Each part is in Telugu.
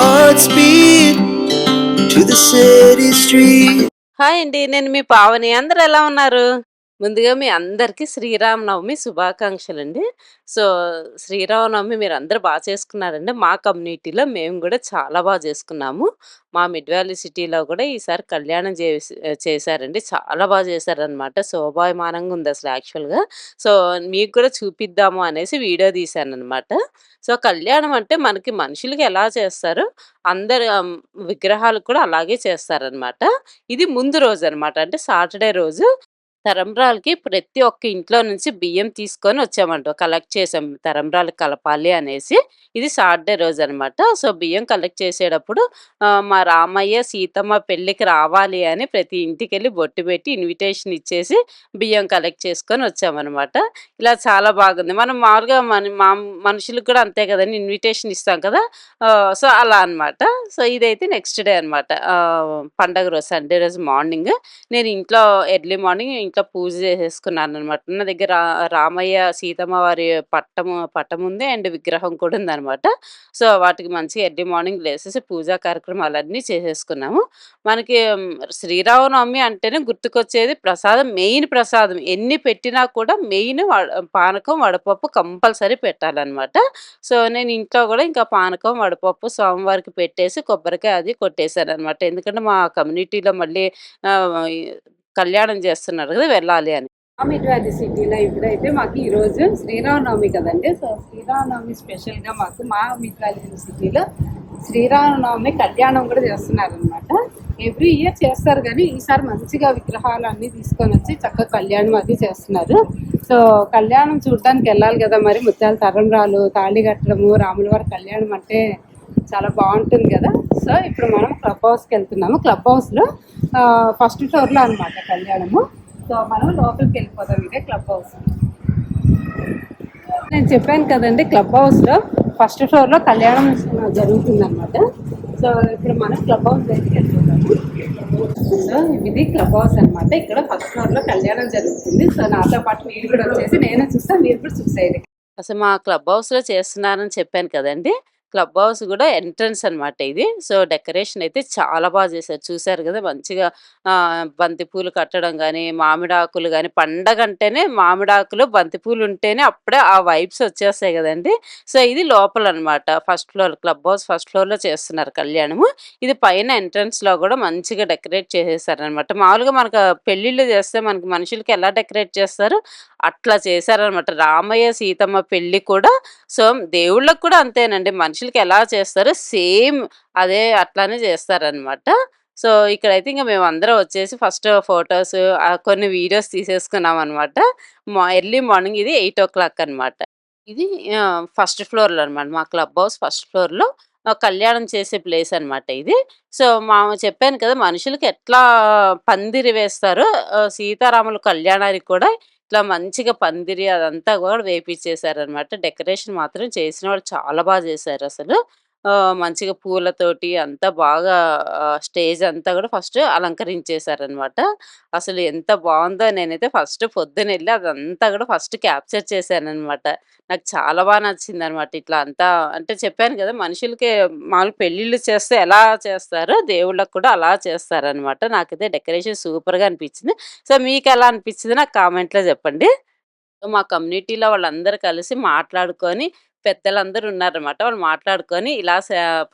hearts beat to the city street. Hi అండి. నేను మీ పావని. అందరూ ఎలా ఉన్నారు? ముందుగా మీ అందరికీ శ్రీరామనవమి శుభాకాంక్షలు అండి సో, శ్రీరామనవమి మీరందరూ బాగా చేసుకున్నారండి. మా కమ్యూనిటీలో మేము కూడా చాలా బాగా చేసుకున్నాము. మా మిడ్ వ్యాలీ సిటీలో కూడా ఈసారి కళ్యాణం చేసి చేశారండి. చాలా బాగా చేశారనమాట. శోభాయమానంగా ఉందసలు యాక్చువల్‌గా. సో, మీకు కూడా చూపిద్దాము అనేసి వీడియో తీశానమాట సో, కళ్యాణం అంటే మనకి మనుషులకి ఎలా చేస్తారు అందరు విగ్రహాలు కూడా అలాగే చేస్తారనమాట. ఇది ముందు రోజు అనమాట అంటే సాటర్‌డే రోజు తలంబ్రాలకి ప్రతి ఒక్క ఇంట్లో నుంచి బియ్యం తీసుకొని వచ్చామంట. కలెక్ట్ చేసాం. తలంబ్రాలు కలపాలి అనేసి. ఇది సాటర్‌డే రోజు అనమాట సో, బియ్యం కలెక్ట్ చేసేటప్పుడు మా రామయ్య, సీతమ్మ పెళ్ళికి రావాలి అని ప్రతి ఇంటికెళ్ళి బొట్టు పెట్టి ఇన్విటేషన్ ఇచ్చేసి బియ్యం కలెక్ట్ చేసుకొని వచ్చామనమాట. ఇలా చాలా బాగుంది. మనం మామూలుగా మన మా మనుషులకు కూడా అంతే కదండి ఇన్విటేషన్ ఇస్తాం కదా! సో, అలా అనమాట. సో, ఇదైతే నెక్స్ట్ డే అనమాట. పండగ రోజు సండే రోజు మార్నింగ్ నేను ఇంట్లో ఎర్లీ మార్నింగ్ ఇంట్లో పూజ చేసేసుకున్నాను అనమాట నా దగ్గర రామయ్య, సీతమ్మ వారి పట్టము పట్టం ఉంది. అండ్ విగ్రహం కూడా ఉందనమాట. సో, వాటికి మంచి ఎర్లీ మార్నింగ్ లేసేసి పూజా కార్యక్రమాలన్నీ చేసేసుకున్నాము. మనకి శ్రీరామనవమి అంటేనే గుర్తుకొచ్చేది ప్రసాదం. మెయిన్ ప్రసాదం. ఎన్ని పెట్టినా కూడా మెయిన్ పానకం, వడపప్పు కంపల్సరీ పెట్టాలన్నమాట సో, నేను ఇంట్లో కూడా ఇంకా పానకం, వడపప్పు స్వామివారికి పెట్టేసి కొబ్బరికాయ అది కొట్టేసాననమాట. ఎందుకంటే మా కమ్యూనిటీలో మళ్ళీ కళ్యాణం చేస్తున్నారు కదా! వెళ్ళాలి అని. మా సిటీలో ఇప్పుడైతే మాకు ఈరోజు శ్రీరామనవమి కదండి సో శ్రీరామనవమి స్పెషల్గా మాకు మా మిడ్ సిటీలో శ్రీరామనవమి కళ్యాణం కూడా చేస్తున్నారనమాట ఎవ్రీ ఇయర్ చేస్తారు కానీ ఈసారి మంచిగా విగ్రహాలు అన్నీ తీసుకొని వచ్చి చక్కగా కళ్యాణం అది చేస్తున్నారు సో కళ్యాణం చూడడానికి వెళ్ళాలి కదా మరి ముత్యాల తరంరాలు తాళి కట్టడము రాముల వారి కళ్యాణం అంటే చాలా బాగుంటుంది కదా. సో ఇప్పుడు మనం క్లబ్ హౌస్కి వెళ్తున్నాము. క్లబ్ హౌస్లో ఫస్ట్ ఫ్లోర్లో అనమాట కళ్యాణము. సో మనం లోపలికి వెళ్ళిపోతాం ఇదే క్లబ్ హౌస్. నేను చెప్పాను కదండి క్లబ్ హౌస్లో ఫస్ట్ ఫ్లోర్లో కళ్యాణం జరుగుతుంది అనమాట సో ఇప్పుడు మనం క్లబ్ హౌస్ దగ్గరికి వెళ్ళిపోతాము ఇది క్లబ్ హౌస్ అనమాట ఇక్కడ ఫస్ట్ ఫ్లోర్లో కళ్యాణం జరుగుతుంది. సో నాతో పాటు మీరు కూడా వచ్చేసి నేను చూస్తాను మీరు కూడా చూసేయండి. అసలు మా క్లబ్ హౌస్‌లో చేస్తున్నారని చెప్పాను కదండి. క్లబ్ హౌస్ కూడా ఎంట్రన్స్ అనమాట ఇది. సో, డెకరేషన్ అయితే చాలా బాగా చేశారు. చూసారు కదా మంచిగా బంతిపూలు బంతి పూలు కట్టడం ఆకులు మామిడాకులు పండగ అంటేనే మామిడాకులు, బంతి పూలు ఉంటేనే అప్పుడే ఆ వైబ్స్ వచ్చేస్తాయి కదండి సో, ఇది లోపల అనమాట first floor club house first ఫ్లోర్‌లో చేస్తున్నారు కళ్యాణము. ఇది పైన ఎంట్రన్స్‌లో కూడా మంచిగా డెకరేట్ చేసేసారనమాట. మామూలుగా మనకు పెళ్ళిళ్ళు చేస్తే మనకి మనుషులకి ఎలా డెకరేట్ చేస్తారు? అట్లా చేశారనమాట. రామయ్య, సీతమ్మ పెళ్ళి కూడా సో, దేవుళ్ళకి కూడా అంతేనండి. మనుషులకి ఎలా చేస్తారో సేమ్ అదే అట్లానే చేస్తారనమాట. సో, ఇక్కడైతే మేము అందరం వచ్చేసి ఫస్ట్ ఫోటోస్ కొన్ని వీడియోస్ తీసేసుకున్నామనమాట. మా ఎర్లీ మార్నింగ్ ఇది 8:00 అనమాట. ఇది ఫస్ట్ ఫ్లోర్‌లో అనమాట. మా క్లబ్ హౌస్ ఫస్ట్ ఫ్లోర్‌లో కళ్యాణం చేసే ప్లేస్ అనమాట ఇది. సో, మా చెప్పాను కదా! మనుషులకి ఎట్లా పందిరి వేస్తారో సీతారాములు సీతారాముల కళ్యాణానికి కూడా ఇట్లా మంచిగా పందిరి అదంతా కూడా వేపిచ్చేసారనమాట. డెకరేషన్ మాత్రం చేసిన వాళ్ళు చాలా బాగా చేశారు అసలు మంచిగా పూలతోటి అంతా బాగా స్టేజ్ అంతా కూడా ఫస్ట్ అలంకరించేశారనమాట అసలు ఎంత బాగుందో నేనైతే ఫస్ట్ పొద్దున వెళ్ళి అదంతా కూడా ఫస్ట్ క్యాప్చర్ చేశానమాట నాకు చాలా బాగా నచ్చింది అనమాట ఇట్లా అంతా అంటే చెప్పాను కదా మనుషులకి మామూలు పెళ్ళిళ్ళు చేస్తే ఎలా చేస్తారో దేవుళ్ళకి కూడా అలా చేస్తారనమాట. నాకైతే డెకరేషన్ సూపర్‌గా అనిపించింది. సో, మీకు ఎలా అనిపించిందో నాకు కామెంట్‌లో చెప్పండి. మా కమ్యూనిటీలో వాళ్ళందరూ కలిసి మాట్లాడుకొని పెద్దలందరూ ఉన్నారనమాట. వాళ్ళు మాట్లాడుకొని ఇలా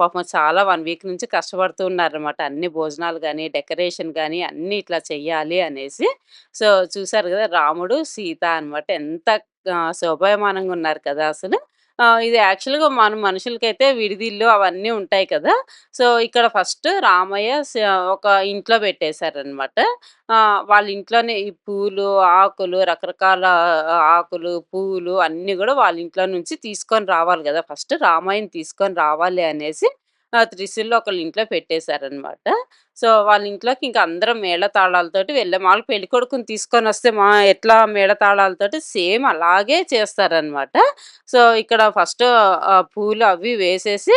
పాపం చాలా వన్ వీక్ నుంచి కష్టపడుతూ ఉన్నారనమాట. అన్ని భోజనాలు కానీ డెకరేషన్ కానీ అన్నీ ఇట్లా చెయ్యాలి అనేసి. సో, చూసారు కదా రాముడు, సీత అనమాట. ఎంత శోభాయమానంగా ఉన్నారు కదా! అసలు. ఇది యాక్చువల్‌గా మన మనుషులకైతే విడిదిల్లు అవన్నీ ఉంటాయి కదా! సో, ఇక్కడ ఫస్ట్ రామయ్య ఒక ఇంట్లో పెట్టేశారనమాట. వాళ్ళ ఇంట్లోనే ఈ పూలు, ఆకులు రకరకాల ఆకులు, పూలు అన్నీ కూడా వాళ్ళ ఇంట్లో నుంచి తీసుకొని రావాలి కదా ఫస్ట్ రామాయణ తీసుకొని రావాలి అనేసి త్రిశూల్‌లో ఒకళ్ళ ఇంట్లో పెట్టేశారనమాట. సో, వాళ్ళ ఇంట్లోకి ఇంకా అందరం మేళతాళాలతోటి వెళ్ళాం. మాములుగా పెళ్ళికొడుకుని తీసుకొనొస్తే మా ఎట్లా మేళతాళాలతోటి సేమ్ అలాగే చేస్తారనమాట. సో, ఇక్కడ ఫస్ట్ పూలు అవి వేసేసి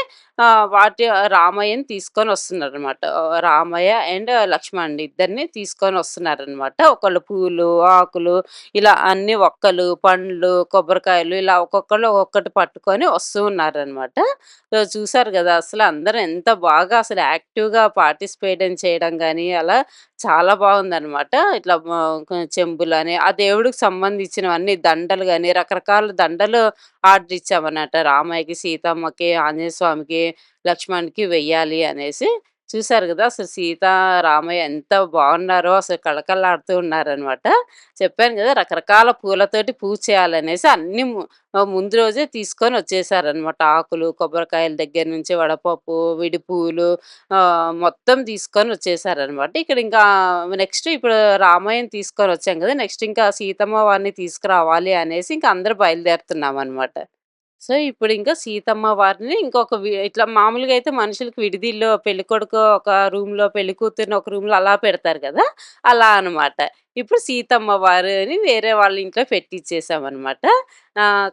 వాటి రామయ్యని తీసుకొని వస్తున్నారనమాట రామయ్య అండ్ లక్ష్మణ్ ఇద్దరిని తీసుకొని వస్తున్నారు అనమాట ఒకళ్ళు పూలు, ఆకులు ఇలా అన్ని ఒక్కలు, పండ్లు, కొబ్బరికాయలు ఇలా ఒక్కొక్కళ్ళు ఒక్కొక్కటి పట్టుకొని వస్తూ ఉన్నారనమాట. చూసారు కదా అసలు అందరూ ఎంత బాగా అసలు యాక్టివ్‌గా పార్టిసిపేట్ డిజైన్ చేయడం కానీ అలా చాలా బాగుందనమాట. ఇట్లా చెంబులు అని చెంబులని, ఆ దేవుడికి సంబంధించినవన్నీ దండలు కానీ రకరకాల దండలు ఆర్డర్ ఇచ్చామన్నమాట. రామయ్యకి, సీతమ్మకి, ఆంజనేయ స్వామికి, లక్ష్మణ్‌కి వెయ్యాలి అనేసి. చూశారు కదా! అసలు సీత, రామయ్య ఎంత బాగున్నారో! అసలు కళకళలాడుతూ ఉన్నారనమాట. చెప్పాను కదా! రకరకాల పూలతోటి పూజ చేయాలనేసి అన్ని ముందు రోజే తీసుకొని వచ్చేసారనమాట ఆకులు, కొబ్బరికాయల దగ్గర నుంచి వడపప్పు, విడి పూలు మొత్తం తీసుకొని వచ్చేసారనమాట ఇక్కడ ఇంకా నెక్స్ట్ ఇప్పుడు రామయ్యని తీసుకొనొచ్చాం కదా! నెక్స్ట్ ఇంకా సీతమ్మ వారిని తీసుకురావాలి అనేసి ఇంక అందరూ బయలుదేరుతున్నామనమాట. సో, ఇప్పుడు ఇంకా సీతమ్మ వారిని ఇంకొక ఇట్లా మామూలుగా అయితే మనుషులకి విడిదిల్లో పెళ్ళికొడుకు ఒక రూమ్‌లో, పెళ్ళికూతురిని ఒక రూమ్‌లో అలా పెడతారు కదా అలా అనమాట. ఇప్పుడు సీతమ్మ వారిని వేరే వాళ్ళ ఇంట్లో పెట్టించేసామన్నమాట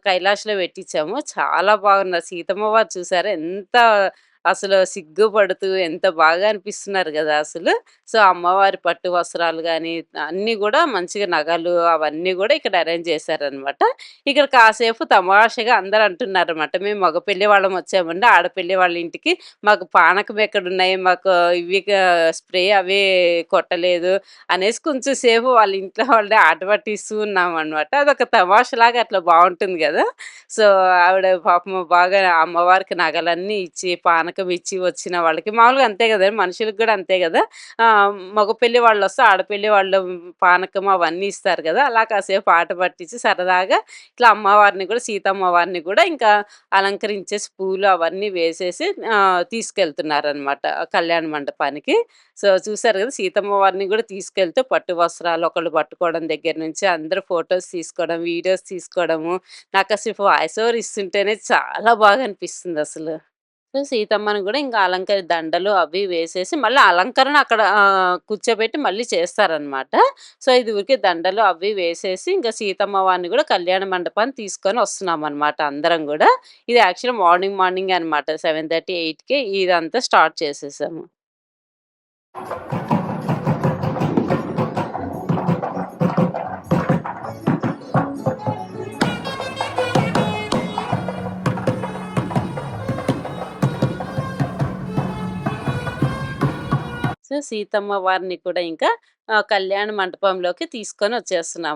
కైలాష్‌లో పెట్టిచ్చాము. చాలా బాగున్నారు. సీతమ్మ వారు చూసారు ఎంత అసలు సిగ్గుపడుతూ ఎంత బాగా అనిపిస్తున్నారు కదా అసలు. సో, అమ్మవారి పట్టు వస్త్రాలు కానీ అన్నీ కూడా మంచిగా నగలు అవన్నీ కూడా ఇక్కడ అరేంజ్ చేశారనమాట. ఇక్కడ కాసేపు తమాషగా అందరు అంటున్నారు అనమాట మేము మగ పెళ్ళి వాళ్ళం వచ్చామండి. ఆడపిల్లి వాళ్ళ ఇంటికి మాకు పానకం ఎక్కడున్నాయి? మాకు ఇవి స్ప్రే అవి కొట్టలేదు అనేసి కొంచెం సేపు వాళ్ళ ఇంట్లో వాళ్ళని ఆట పట్టిస్తూ ఉన్నామనమాట. అదొక తమాషాలాగా అట్లా బాగుంటుంది కదా సో, ఆవిడ పాపం బాగా అమ్మవారికి నగలన్నీ ఇచ్చి, పానకం ఇచ్చి వచ్చిన వాళ్ళకి. మామూలుగా అంతే కదా మనుషులకి కూడా అంతే కదా. మగ పెళ్ళి వాళ్ళొస్తే ఆడపెళ్ళి వాళ్ళు పానకం అవన్నీ ఇస్తారు కదా. అలా కాసేపు ఆట పట్టించి సరదాగా ఇట్లా అమ్మవారిని కూడా సీతమ్మవారిని కూడా ఇంకా అలంకరించేసి పూలు అవన్నీ వేసేసి తీసుకెళ్తున్నారు తీసుకెళ్తున్నారనమాట కళ్యాణ మండపానికి. సో, చూసారు కదా సీతమ్మ వారిని కూడా తీసుకెళ్తూ పట్టు వస్త్రాలు ఒకళ్ళు పట్టుకోవడం దగ్గర నుంచి అందరూ ఫొటోస్ తీసుకోవడం, వీడియోస్ తీసుకోవడము. నాకసలు వాయిస్ ఓవర్ ఇస్తుంటేనే చాలా బాగా అనిపిస్తుంది అసలు. సో, సీతమ్మని కూడా ఇంకా అలంకరి దండలు అవి వేసేసి మళ్ళీ అలంకరణ అక్కడ కూర్చోబెట్టి మళ్ళీ చేస్తారనమాట. సో, ఇది ఊరికే దండలు అవి వేసేసి ఇంకా సీతమ్మ వారిని కూడా కళ్యాణ మండపాన్ని తీసుకొని వస్తున్నాం అనమాట అందరం కూడా ఇది యాక్చువల్‌గా మార్నింగ్ మార్నింగ్ అనమాట. 7:30, 8కే ఇదంతా స్టార్ట్ చేసేసాము. సో, సీతమ్మ వారిని కూడా ఇంకా ఆహ్, కళ్యాణ మంటపంలోకి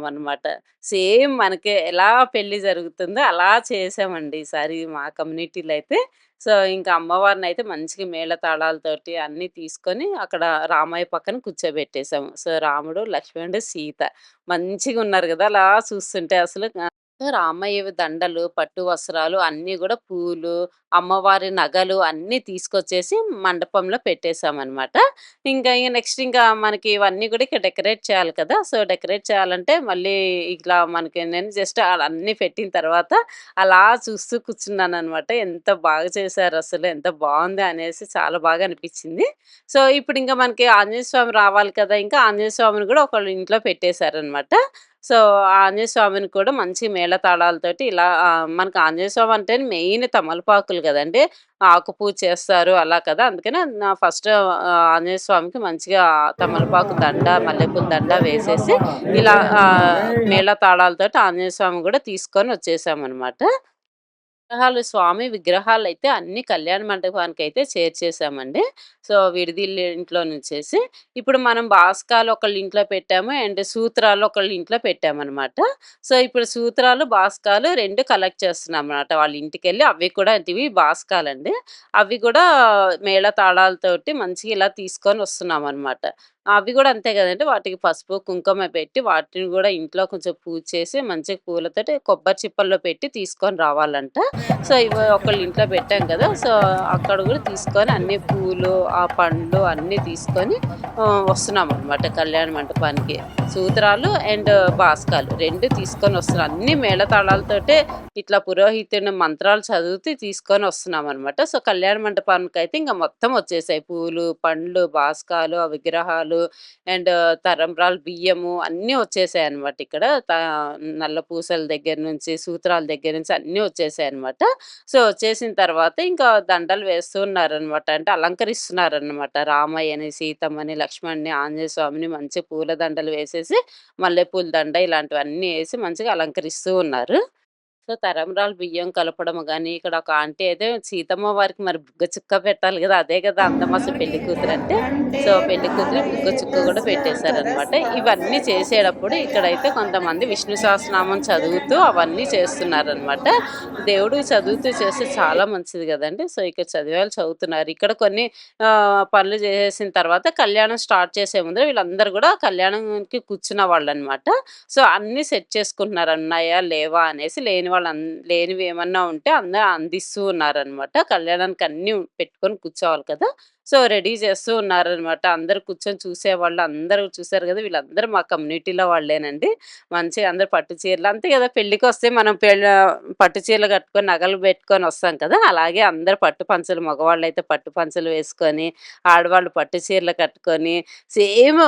అనమాట సేమ్ మనకి ఎలా పెళ్ళి జరుగుతుందో అలా చేసామండి ఈసారి మా కమ్యూనిటీలో అయితే. సో, ఇంకా అమ్మవారిని అయితే మంచిగా మేళతాళాలతోటి అన్నీ తీసుకొని అక్కడ రామయ్య పక్కన కూర్చోబెట్టేసాము. సో, రాముడు, లక్ష్మణుడు, సీత మంచిగా ఉన్నారు కదా అలా చూస్తుంటే అసలు. రామయ్యవి దండలు, పట్టు వస్త్రాలు అన్నీ కూడా పూలు, అమ్మవారి నగలు అన్నీ తీసుకొచ్చేసి మండపంలో పెట్టేశామన్నమాట ఇంకా ఇంకా నెక్స్ట్ ఇంకా మనకి ఇవన్నీ కూడా ఇక్కడ డెకరేట్ చేయాలి కదా! సో, డెకరేట్ చేయాలంటే మళ్ళీ ఇట్లా మనకి నేను జస్ట్ అన్నీ పెట్టిన తర్వాత అలా చూస్తూ కూర్చున్నాను అనమాట ఎంత బాగా చేశారసలు, ఎంత బాగుంది అనేసి చాలా బాగా అనిపించింది సో, ఇప్పుడు ఇంకా మనకి ఆంజనేయ స్వామి రావాలి కదా! ఇంకా ఆంజనేయ స్వామిని కూడా ఒకళ్ళు ఇంట్లో పెట్టేశారనమాట. సో, ఆంజనేయ స్వామిని కూడా మంచి మేళతాళాలతోటి ఇలా మనకు ఆంజనేయస్వామి ఆంజనేయ స్వామి అంటే మెయిన్ తమలపాకులు కదండి ఆకుపూజ చేస్తారు అలా కదా! అందుకనే నా ఫస్ట్ ఆంజనేయ స్వామికి మంచిగా తమలపాకు దండ, మల్లెపూల దండ వేసేసి ఇలా ఆహ్, మేళతాళాలతోటి ఆంజనేయ తీసుకొని వచ్చేసాము అనమాట విగ్రహాలు స్వామి విగ్రహాలు అయితే అన్ని కళ్యాణ మండపానికి అయితే చేర్చేసామండి. సో, విడిదిల్ల ఇంట్లో నుంచేసి. ఇప్పుడు మనం బాస్కాలు ఒకళ్ళ ఇంట్లో పెట్టాము. అండ్ సూత్రాలు ఒకళ్ళ ఇంట్లో పెట్టామన్నమాట సో, ఇప్పుడు సూత్రాలు, బాస్కాలు రెండు కలెక్ట్ చేస్తున్నాం అనమాట వాళ్ళ ఇంటికెళ్ళి అవి కూడా ఇవి బాస్కాలండి. అవి కూడా మేళతాళాలతోటి మంచిగా ఇలా తీసుకొని వస్తున్నాం అనమాట అవి కూడా అంతే కదండి వాటికి పసుపు, కుంకుమ పెట్టి వాటిని కూడా ఇంట్లో కొంచెం పూజ చేసి మంచిగా పూలతోటి కొబ్బరి చిప్పల్లో పెట్టి తీసుకొని రావాలంట. సో, ఇవి ఒకళ్ళు ఇంట్లో పెట్టాం కదా! సో, అక్కడ కూడా తీసుకొని అన్ని పూలు, ఆ పండ్లు అన్నీ తీసుకొని వస్తున్నాం అనమాట కళ్యాణ మంటపానికి. సూత్రాలు అండ్ బాస్కాలు రెండు తీసుకొని వస్తున్నాం. అన్ని మేళతాళాలతోటే ఇట్లా పురోహితుని మంత్రాలు చదివితే తీసుకొని వస్తున్నామనమాట. సో, కళ్యాణ మంటపానికి అయితే ఇంకా మొత్తం వచ్చేసాయి. పూలు, పండ్లు, బాస్కాలు, ఆ విగ్రహాలు అండ్ తలంబ్రాలు, బియ్యము అన్నీ వచ్చేసాయి అనమాట ఇక్కడ. త నల్ల పూసల దగ్గర నుంచి, సూత్రాల దగ్గర నుంచి అన్నీ వచ్చేసాయి అనమాట సో, వచ్చేసిన తర్వాత ఇంకా దండలు వేస్తూ ఉన్నారనమాట. అంటే అలంకరిస్తున్నారనమాట. రామయ్యని, సీతమ్మని, లక్ష్మణ్‌ని, ఆంజనేయ స్వామిని మంచి పూల దండలు వేసేసి, మల్లెపూల దండ ఇలాంటివన్నీ వేసి మంచిగా అలంకరిస్తూ ఉన్నారు. సో, తరంరాలు బియ్యం కలపడం కానీ ఇక్కడ ఒక ఆంటీ అయితే సీతమ్మ వారికి మరి బుగ్గ చుక్క పెట్టాలి కదా అదే కదా అందం అసలు పెళ్ళి కూతురంటే. సో, పెళ్ళి కూతురు బుగ్గ చుక్క కూడా పెట్టేశారనమాట. ఇవన్నీ చేసేటప్పుడు ఇక్కడైతే కొంతమంది విష్ణు సహస్రనామం చదువుతూ అవన్నీ చేస్తున్నారనమాట. దేవుడు చదువుతూ చేస్తే చాలా మంచిది కదండి సో, ఇక్కడ చదివేవాళ్ళు చదువుతున్నారు. ఇక్కడ కొన్ని పనులు చేసేసిన తర్వాత కళ్యాణం స్టార్ట్ చేసే ముందర వీళ్ళందరూ కూడా కళ్యాణంకి కూర్చున్న వాళ్ళు అనమాట సో, అన్ని సెట్ చేసుకుంటున్నారు. అన్నాయా లేవా? అనేసి లేని వాళ్ళు లేనివి ఏమన్నా ఉంటే అందరూ అందిస్తూ ఉన్నారనమాట. కళ్యాణానికి అన్నీ పెట్టుకొని కూర్చోవాలి కదా! సో, రెడీ చేస్తూ ఉన్నారనమాట. అందరూ కూర్చొని చూసేవాళ్ళు అందరూ చూసారు గదా! వీళ్ళందరూ మా కమ్యూనిటీలో వాళ్ళేనండి. మంచిగా అందరూ పట్టు చీరలు అంతే గదా! పెళ్ళికొస్తే మనం పెళ్ పట్టు చీరలు కట్టుకొని, నగలు పెట్టుకొని వస్తాం కదా! అలాగే అందరూ పట్టు పంచలు మగవాళ్ళైతే పట్టు పంచలు వేసుకొని, ఆడవాళ్ళు పట్టు చీరలు కట్టుకొని సేమ్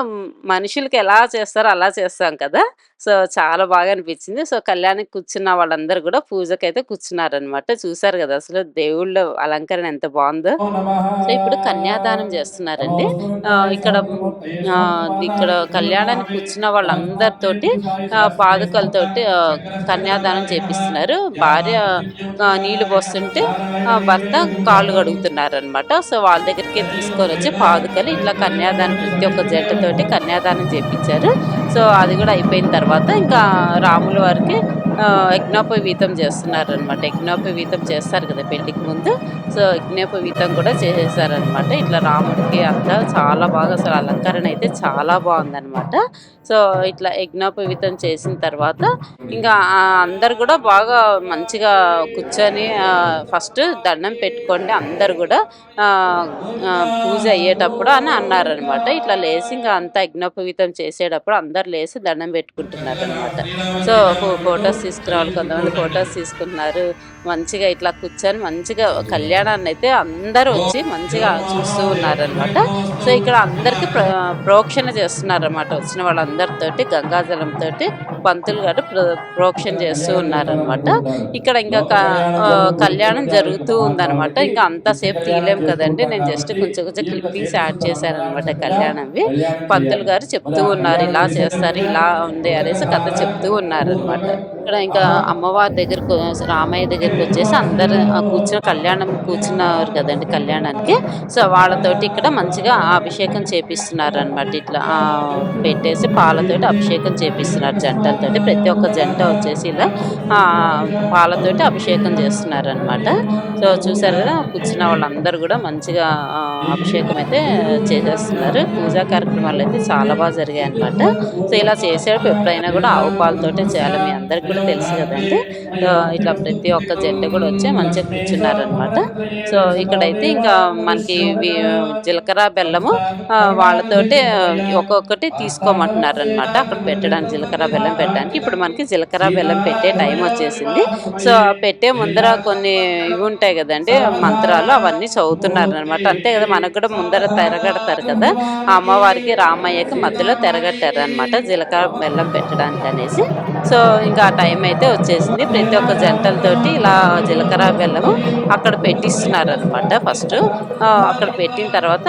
మనుషులకి ఎలా చేస్తారో అలా చేస్తాం కదా! సో, చాలా బాగా అనిపించింది. సో, కళ్యాణానికి కూర్చున్న వాళ్ళందరూ గూడా పూజకైతే కూర్చున్నారనమాట. చూసారు గదా! అసలు దేవుళ్ళ అలంకరణ ఎంత బావుందో. సో, ఇప్పుడు కన్యాదానం చేస్తున్నారండి. ఇక్కడ ఇక్కడ కళ్యాణానికి కూర్చున్న వాళ్ళందరితోటి పాదుకలతోటి కన్యాదానం చేపిస్తున్నారు. భార్య నీళ్ళు పోస్తుంటే భర్త కాళ్ళు కడుగుతున్నారనమాట. సో, వాళ్ళ దగ్గరికే తీసుకొనొచ్చి పాదుకలు ఇట్లా కన్యాదానం ప్రతి ఒక్క జంటతోటి కన్యాదానం చేపిచ్చారు. సో, అది కూడా అయిపోయిన తర్వాత ఇంకా రాముల వారికి ఆహ్, యజ్ఞోపవీతం చేస్తున్నారనమాట. యజ్ఞోపవీతం చేస్తారు కదా! పెళ్ళికి ముందు. సో, యజ్ఞోపవీతం కూడా చేసేసారనమాట. ఇట్లా రాముడికి అంతా చాలా బాగా అసలు అలంకరణ అయితే చాలా బాగుందనమాట సో, ఇట్లా యజ్ఞోపవీతం చేసిన తర్వాత ఇంకా అందరు కూడా బాగా మంచిగా కూర్చొని ఫస్ట్ దండం పెట్టుకోండి అందరు కూడా పూజ అయ్యేటప్పుడు అని అన్నారనమాట. ఇట్లా లేచి ఇంకా అంతా యజ్ఞోపవీతం చేసేటప్పుడు అందరు లేసి దండం పెట్టుకుంటున్నారు అనమాట సో, ఫో ఫోటోస్ తీసుకురావాలి కొంతమంది ఫొటోస్ తీసుకున్నారు. మంచిగా ఇట్లా కూర్చొని మంచిగా కళ్యాణాన్ని అయితే అందరూ వచ్చి మంచిగా చూస్తూ ఉన్నారనమాట. సో, ఇక్కడ అందరికి ప్ర ప్రోక్షణ చేస్తున్నారనమాట. వచ్చిన వాళ్ళందరితోటి గంగాజలంతోటి పంతులు గారు ప్రోక్షణ చేస్తూ ఉన్నారనమాట. ఇక్కడ ఇంకా కళ్యాణం జరుగుతూ ఉందనమాట. ఇంకా అంతసేపు తీయలేం కదండీ! నేను జస్ట్ కొంచెం కొంచెం క్లిప్పింగ్స్ యాడ్ చేశాననమాట కళ్యాణంవి. పంతులు గారు చెప్తూ ఉన్నారు. ఇలా చేస్తారు, ఇలా ఉంది అనేసి కథ చెప్తూ ఉన్నారనమాట. ఇక్కడ ఇంకా అమ్మవారి దగ్గరకు రామయ్య దగ్గరకు అందరూ అందరు కూర్చున్న కళ్యాణం కూర్చున్నారు కదండి కళ్యాణానికి. సో, వాళ్ళతోటి ఇక్కడ మంచిగా అభిషేకం చేపిస్తున్నారు అనమాట ఇట్లా పెట్టేసి పాలతోటి అభిషేకం చేపిస్తున్నారు జంటలతోటి. ప్రతి ఒక్క జంట వచ్చేసి ఇలా పాలతోటి అభిషేకం చేస్తున్నారు అనమాట సో, చూసారు కదా కూర్చున్న వాళ్ళందరూ కూడా మంచిగా అభిషేకం అయితే చేసేస్తున్నారు. పూజా కార్యక్రమాలు అయితే చాలా బాగా జరిగాయి అనమాట సో, ఇలా చేసేటప్పుడు ఎప్పుడైనా కూడా ఆవు పాలతోటే చేయాలి. మీ అందరికి కూడా తెలుసు కదండి ఇట్లా ప్రతి ఒక్క జంట కూడా వచ్చి మంచిగా కూర్చున్నారనమాట. సో, ఇక్కడైతే ఇంకా మనకి జీలకర్ర, బెల్లము వాళ్ళతోటి వాళ్ళతోటే ఒక్కొక్కటి తీసుకోమంటున్నారనమాట. అక్కడ పెట్టడానికి జీలకర్ర, బెల్లం పెట్టడానికి. ఇప్పుడు మనకి జీలకర్ర, బెల్లం పెట్టే టైం వచ్చేసింది. సో, పెట్టే ముందర కొన్ని ఇవి ఉంటాయి కదండి మంత్రాలు అవన్నీ చదువుతున్నారనమాట. అంతే కదా మనకు కూడా ముందర తెరగడతారు కదా! అమ్మవారికి, రామయ్యకి మధ్యలో తెరగట్టారనమాట. జీలకర్ర, బెల్లం పెట్టడానికి అనేసి సో, ఇంకా ఆ టైం అయితే వచ్చేసింది. ప్రతి ఒక్క జంటలతోటి ఇలా జీలకర్ర, బెల్లము అక్కడ పెట్టిస్తున్నారు అనమాట ఫస్ట్ అక్కడ పెట్టిన తర్వాత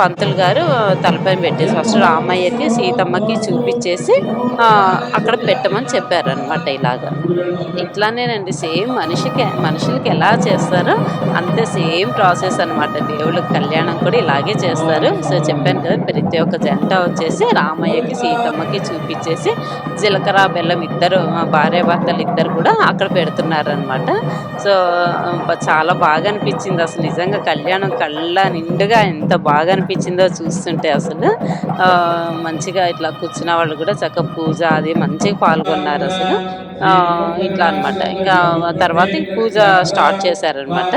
పంతులు గారు తలపైన పెట్టేసి ఫస్ట్ రామయ్యకి, సీతమ్మకి చూపించేసి అక్కడ పెట్టమని చెప్పారనమాట ఇలాగా. ఇట్లానేనండి సేమ్ మనిషికి మనుషులకి ఎలా చేస్తారో అంతే సేమ్ ప్రాసెస్ అనమాట. దేవుళ్ళకి కళ్యాణం కూడా ఇలాగే చేస్తారు. సో, చెప్పాను కదా! ప్రతి ఒక్క జంట వచ్చేసి రామయ్యకి, సీతమ్మకి చూపించేసి జీలకర్ర, బెల్లం ఇద్దరు భార్యాభర్తలు ఇద్దరు కూడా అక్కడ పెడుతున్నారనమాట సో చాలా బాగా అనిపించింది అసలు. నిజంగా కళ్యాణం కళ్ళ నిండుగా ఎంత బాగా అనిపించిందో చూస్తుంటే అసలు. మంచిగా ఇట్లా కూర్చున్న వాళ్ళు కూడా చక్కగా పూజ అది మంచిగా పాల్గొన్నారు అసలు. ఇట్లా అనమాట ఇంకా తర్వాత పూజ స్టార్ట్ చేశారనమాట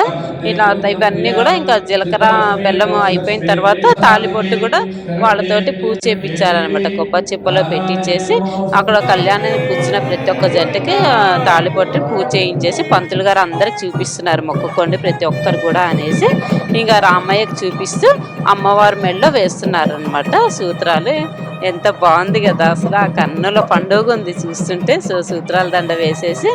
ఇట్లా ఇవన్నీ కూడా ఇంకా జీలకర్ర బెల్లం అయిపోయిన తర్వాత తాలిబొట్టు కూడా వాళ్ళతోటి పూజ చేపించారనమాట కొబ్బరి చెప్పలో పెట్టించేసి అక్కడ కళ్యాణం కూర్చున్న ప్రతి ఒక్క జంటకి ఆ, పూజ చేయించేసి పంతులు గారు అందరికి చూపిస్తున్నారు మొక్కుకోండి ప్రతి ఒక్కరు కూడా అనేసి. ఇంకా రామయ్యకి చూపిస్తూ అమ్మవారి మెడలో వేస్తున్నారు అనమాట సూత్రాలు. ఎంత బాగుంది కదా. అసలు ఆ కన్నుల పండుగ ఉంది. చూస్తుంటే సో సూత్రాల దండ వేసేసి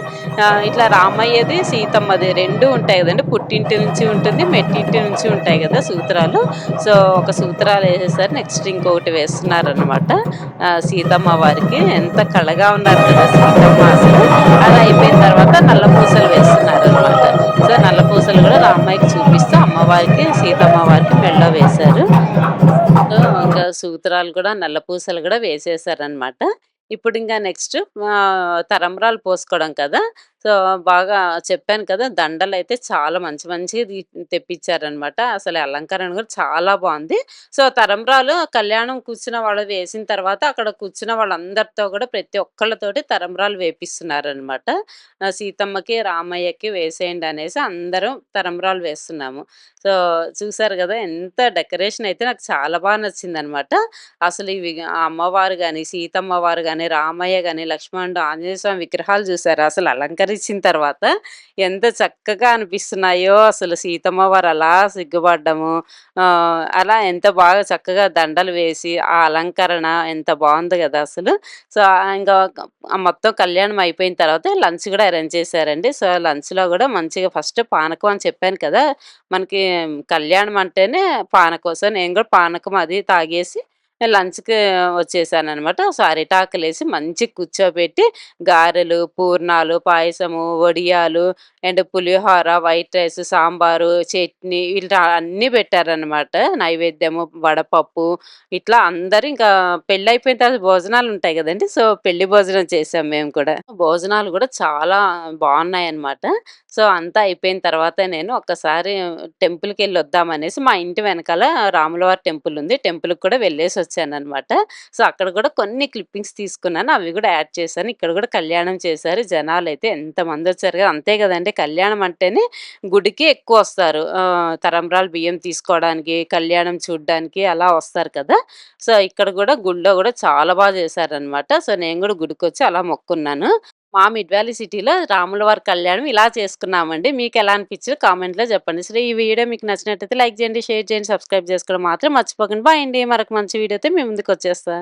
ఇట్లా రామయ్యది సీతమ్మది రెండు ఉంటాయి కదండి. పుట్టింటి నుంచి ఉంటుంది మెట్టింటి నుంచి ఉంటాయి కదా సూత్రాలు. సో ఒక సూత్రాలు వేసేసారు. నెక్స్ట్ ఇంకొకటి వేస్తున్నారు అనమాట సీతమ్మ వారికి. ఎంత కళగా ఉన్నారు కదా సీతమ్మ అసలు. అది అయిపోయిన తర్వాత నల్ల పూసలు వేస్తున్నారు అనమాట సో నల్ల పూసలు కూడా రామయ్యకి చూపిస్తూ అమ్మవారికి సీతమ్మ వారికి మెళ్ళ వేశారు. ఇంకా సూత్రాలు కూడా నల్ల పూసలు కూడా వేసేసారనమాట ఇప్పుడు ఇంకా నెక్స్ట్ తరంబరాలు పోసుకోవడం కదా! సో బాగా చెప్పాను కదా! దండలు అయితే చాలా మంచి మంచిగా తెప్పించారనమాట అసలు అలంకరణ కూడా చాలా బాగుంది సో తరంరాలు కళ్యాణం కూర్చున్న వాళ్ళు వేసిన తర్వాత అక్కడ కూర్చున్న వాళ్ళందరితో కూడా ప్రతి ఒక్కళ్ళతోటి తరంబరాలు వేపిస్తున్నారనమాట. సీతమ్మకి రామయ్యకి వేసేయండి అనేసి అందరం తరంరాలు వేస్తున్నాము. సో చూసారు కదా! ఎంత డెకరేషన్ అయితే నాకు చాలా బాగా నచ్చింది అనమాట అసలు ఇవి అమ్మవారు కానీ సీతమ్మ వారు కానీ రామయ్య కానీ లక్ష్మణుడు ఆంజనేయ స్వామి విగ్రహాలు చూసారు? అసలు అలంకరి ఇచ్చిన తర్వాత ఎంత చక్కగా అనిపిస్తున్నాయో అసలు సీతమ్మ వారు అలా సిగ్గుపడ్డము. అలా ఎంత బాగా చక్కగా దండలు వేసి ఆ అలంకరణ ఎంత బాగుంది కదా అసలు. సో ఇంకా మొత్తం కళ్యాణం అయిపోయిన తర్వాత లంచ్ కూడా అరేంజ్ చేశారండి. సో లంచ్లో కూడా మంచిగా ఫస్ట్ పానకం అని చెప్పాను కదా మనకి కళ్యాణం అంటేనే పానకం. సో నేను కూడా పానకం అది తాగేసి లంచ్కి వచ్చేసాను అనమాట సో టాకలేసి మంచి కూర్చోబెట్టి గారెలు పూర్ణాలు పాయసము వడియాలు అండ్ పులిహోర వైట్ రైస్ సాంబారు చట్నీ ఇట్లా అన్నీ పెట్టారనమాట నైవేద్యము వడపప్పు ఇట్లా అందరూ ఇంకా పెళ్ళి అయిపోయిన తర్వాత భోజనాలు ఉంటాయి కదండి. సో పెళ్ళి భోజనం చేసాం మేము కూడా. భోజనాలు కూడా చాలా బాగున్నాయి అనమాట సో అంతా అయిపోయిన తర్వాత నేను ఒక్కసారి టెంపుల్కి వెళ్ళి వద్దామనేసి మా ఇంటి వెనకాల రాములవారి టెంపుల్ ఉంది. టెంపుల్కి కూడా వెళ్ళేసి వచ్చాను అనమాట సో అక్కడ కూడా కొన్ని క్లిప్పింగ్స్ తీసుకున్నాను. అవి కూడా యాడ్ చేశాను. ఇక్కడ కూడా కళ్యాణం చేశారు. జనాలు అయితే ఎంతమంది వచ్చారు కదా! అంతే కదండి! కళ్యాణం అంటేనే గుడికి ఎక్కువ వస్తారు. తరంబరాలు బియ్యం తీసుకోవడానికి కళ్యాణం చూడడానికి అలా వస్తారు కదా! సో ఇక్కడ కూడా గుడిలో కూడా చాలా బాగా చేశారనమాట. సో నేను కూడా గుడికి వచ్చి అలా మొక్కున్నాను. మా మిడ్ వ్యాలీ సిటీలో రాముల వారి కళ్యాణం ఇలా చేసుకున్నామండి. మీకు ఎలా అనిపించింది కామెంట్లో చెప్పండి. సరే ఈ వీడియో మీకు నచ్చినట్టయితే లైక్ చేయండి షేర్ చేయండి సబ్స్క్రైబ్ చేసుకోవడం మాత్రం మర్చిపోకండి. బాయ్ అండి. మరొక మంచి వీడియోతో మీ ముందుకు వచ్చేస్తా.